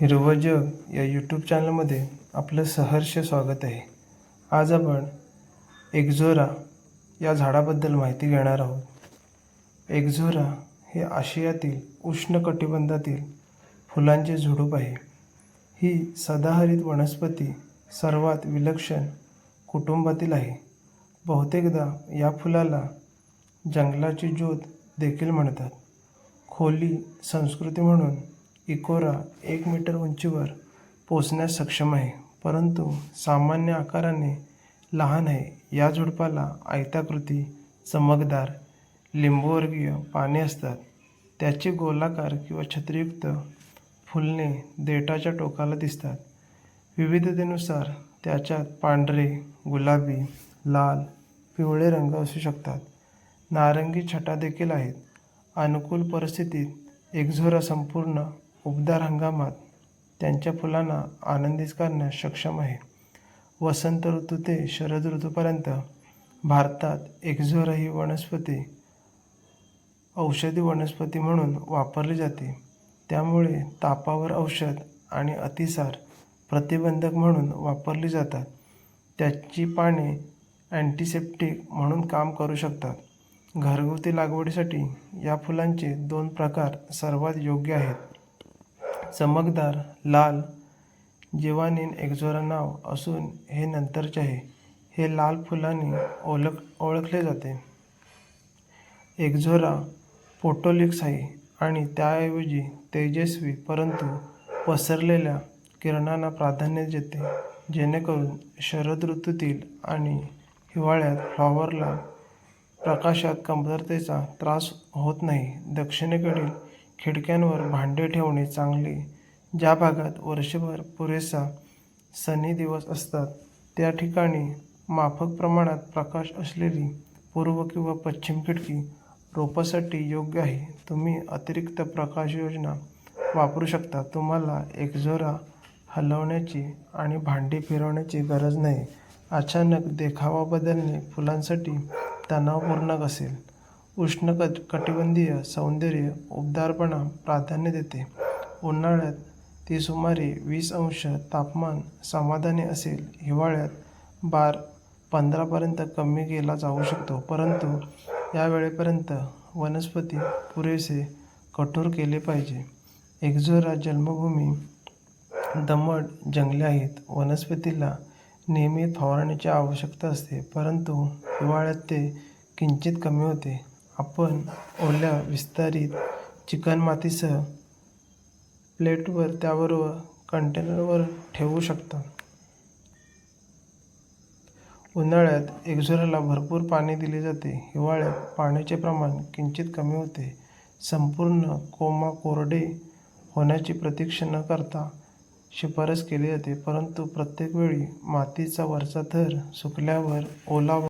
हिरवं जग या यूट्यूब चॅनलमध्ये आपलं सहर्ष स्वागत आहे. आज आपण एक्झोरा या झाडाबद्दल माहिती घेणार आहोत. एक्झोरा हे आशियातील उष्णकटिबंधातील फुलांचे झुडूप आहे. ही सदाहरित वनस्पती सर्वात विलक्षण कुटुंबातील आहे. बहुतेकदा या फुलाला जंगलाची ज्योत देखील म्हणतात. खोली संस्कृती म्हणून इकोरा एक मीटर उंचीवर पोचण्यास सक्षम आहे परंतु सामान्य आकाराने लहान आहे. या झुडपाला आयताकृती चमकदार लिंबूवर्गीय पाने असतात. त्याची गोलाकार किंवा छत्रीयुक्त फुलणे देठाच्या टोकाला दिसतात. विविधतेनुसार त्याच्यात पांढरे गुलाबी लाल पिवळे रंग असू शकतात. नारंगी छटा देखील आहेत. अनुकूल परिस्थितीत एक्झोरा संपूर्ण उबदार हंगामात त्यांच्या फुलांना आनंदित करण्यास सक्षम आहे. वसंत ऋतू ते शरद ऋतूपर्यंत भारतात एक्झोरा ही वनस्पती औषधी वनस्पती म्हणून वापरली जाते. त्यामुळे तापावर औषध आणि अतिसार प्रतिबंधक म्हणून वापरली जातात. त्याची पाने अँटीसेप्टिक म्हणून काम करू शकतात. घरगुती लागवडीसाठी या फुलांचे दोन प्रकार सर्वात योग्य आहेत. चमकदार लाल जीवानीन एक्झोरा नाव असून हे नंतरचे आहे. हे लाल फुलांनी ओळख ओळखले जाते. एक्झोरा पोटोलिक्स आहे आणि त्याऐवजी तेजस्वी परंतु पसरलेल्या किरणांना प्राधान्य देते जेणेकरून शरद ऋतूतील आणि हिवाळ्यात फ्लॉवरला प्रकाशात कमतरतेचा त्रास होत नाही. दक्षिणेकडील खिडक्यांवर भांडे ठेवणे चांगले. ज्या भागात वर्षभर पुरेसा सनी दिवस असतात त्या ठिकाणी माफक प्रमाणात प्रकाश असलेली पूर्व किंवा पश्चिम खिडकी रोपासाठी योग्य आहे. तुम्ही अतिरिक्त प्रकाश योजना वापरू शकता. तुम्हाला एकजोरा हलवण्याची आणि भांडी फिरवण्याची गरज नाही. अचानक देखावा बदलणे फुलांसाठी तणावपूर्ण असेल. उष्ण कट कटिबंधीय सौंदर्य उबदारपणा प्राधान्य देते. उन्हाळ्यात ती सुमारे वीस अंश तापमान समाधानी असेल. हिवाळ्यात बार पंधरापर्यंत कमी केला जाऊ शकतो. परंतु या वेळेपर्यंत वनस्पती पुरेसे कठोर केले पाहिजे. एक्झोरा जन्मभूमी दमट जंगले आहेत. वनस्पतीला नियमित फवारणीची आवश्यकता असते. परंतु हिवाळ्यात ते किंचित कमी होते. आपण ओल्या विस्तारित चिकणमातीसह प्लेटवर त्याबरोबर कंटेनरवर ठेवू शकता. उन्हाळ्यात एक्झोराला भरपूर पाणी दिले जाते. हिवाळ्यात पाण्याचे प्रमाण किंचित कमी होते. संपूर्ण कोमा कोरडे होण्याची प्रतीक्षा न करता शिफारस केली जाते परंतु प्रत्येक वेळी मातीचा वरचा थर सुकल्यावर ओला